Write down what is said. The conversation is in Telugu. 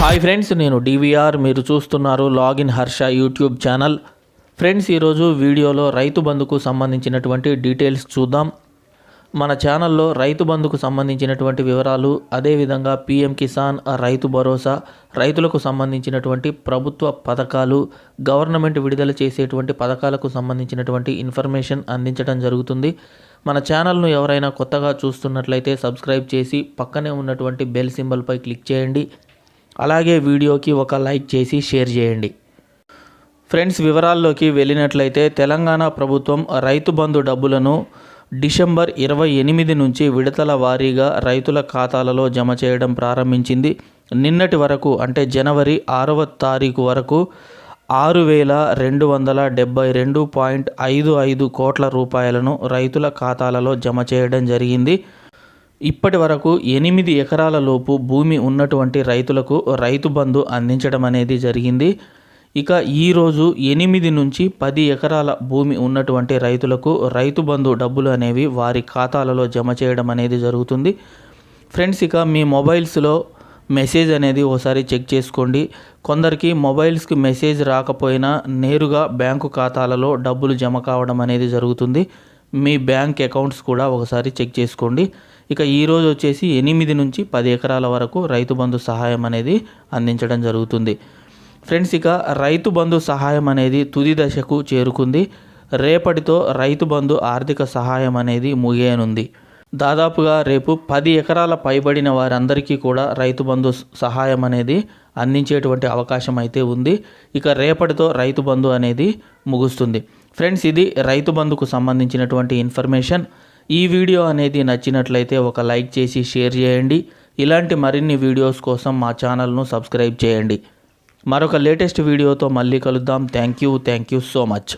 హాయ్ ఫ్రెండ్స్ నేను డివిఆర్ మీరు చూస్తున్నారు login Harsha YouTube channel. Friends ఈరోజు వీడియోలో రైతు బంధుకు సంబంధించినటువంటి డీటెయిల్స్ చూద్దాం. మన ఛానల్లో రైతు బంధుకు సంబంధించినటువంటి వివరాలు అదేవిధంగా పిఎం కిసాన్ రైతు భరోసా రైతులకు సంబంధించినటువంటి ప్రభుత్వ పథకాలు గవర్నమెంట్ విడుదల చేసేటువంటి పథకాలకు సంబంధించినటువంటి ఇన్ఫర్మేషన్ అందించడం జరుగుతుంది. మన ఛానల్ను ఎవరైనా కొత్తగా చూస్తున్నట్లయితే సబ్స్క్రైబ్ చేసి పక్కనే ఉన్నటువంటి బెల్ సింబల్పై క్లిక్ చేయండి. అలాగే వీడియోకి ఒక లైక్ చేసి షేర్ చేయండి. ఫ్రెండ్స్ వివరాల్లోకి వెళ్ళినట్లయితే తెలంగాణ ప్రభుత్వం రైతు బంధు డబ్బులను డిసెంబర్ ఇరవై ఎనిమిది నుంచి విడతల వారీగా రైతుల ఖాతాలలో జమ చేయడం ప్రారంభించింది. నిన్నటి వరకు అంటే జనవరి ఆరవ తారీఖు వరకు ఆరు వేల రెండు వందల డెబ్బై రెండు పాయింట్ ఐదు ఐదు కోట్ల రూపాయలను రైతుల ఖాతాలలో జమ చేయడం జరిగింది. ఇప్పటి వరకు ఎనిమిది ఎకరాల లోపు భూమి ఉన్నటువంటి రైతులకు రైతు బంధు అందించడం అనేది జరిగింది. ఇక ఈరోజు ఎనిమిది నుంచి పది ఎకరాల భూమి ఉన్నటువంటి రైతులకు రైతు బంధు డబ్బులు అనేవి వారి ఖాతాలలో జమ చేయడం అనేది జరుగుతుంది. ఫ్రెండ్స్ ఇక మీ మొబైల్స్లో మెసేజ్ అనేది ఒకసారి చెక్ చేసుకోండి. కొందరికి మొబైల్స్కి మెసేజ్ రాకపోయినా నేరుగా బ్యాంకు ఖాతాలలో డబ్బులు జమ కావడం అనేది జరుగుతుంది. మీ బ్యాంక్ అకౌంట్స్ కూడా ఒకసారి చెక్ చేసుకోండి. ఇక ఈరోజు వచ్చేసి ఎనిమిది నుంచి పది ఎకరాల వరకు రైతు బంధు సహాయం అనేది అందించడం జరుగుతుంది. ఫ్రెండ్స్ ఇక రైతు బంధు సహాయం అనేది తుది దశకు చేరుకుంది. రేపటితో రైతు బంధు ఆర్థిక సహాయం అనేది ముగియనుంది. దాదాపుగా రేపు పది ఎకరాల పైబడిన వారందరికీ కూడా రైతు బంధు సహాయం అనేది అందించేటువంటి అవకాశం అయితే ఉంది. ఇక రేపటితో రైతు బంధు అనేది ముగుస్తుంది. ఫ్రెండ్స్ ఇది రైతు బంధుకు సంబంధించినటువంటి ఇన్ఫర్మేషన్. ఈ వీడియో అనేది నచ్చినట్లయితే ఒక లైక్ చేసి షేర్ చేయండి. ఇలాంటి మరిన్ని వీడియోస్ కోసం మా ఛానల్ను సబ్స్క్రైబ్ చేయండి. మరొక లేటెస్ట్ వీడియోతో మళ్ళీ కలుద్దాం. Thank you thank you so much.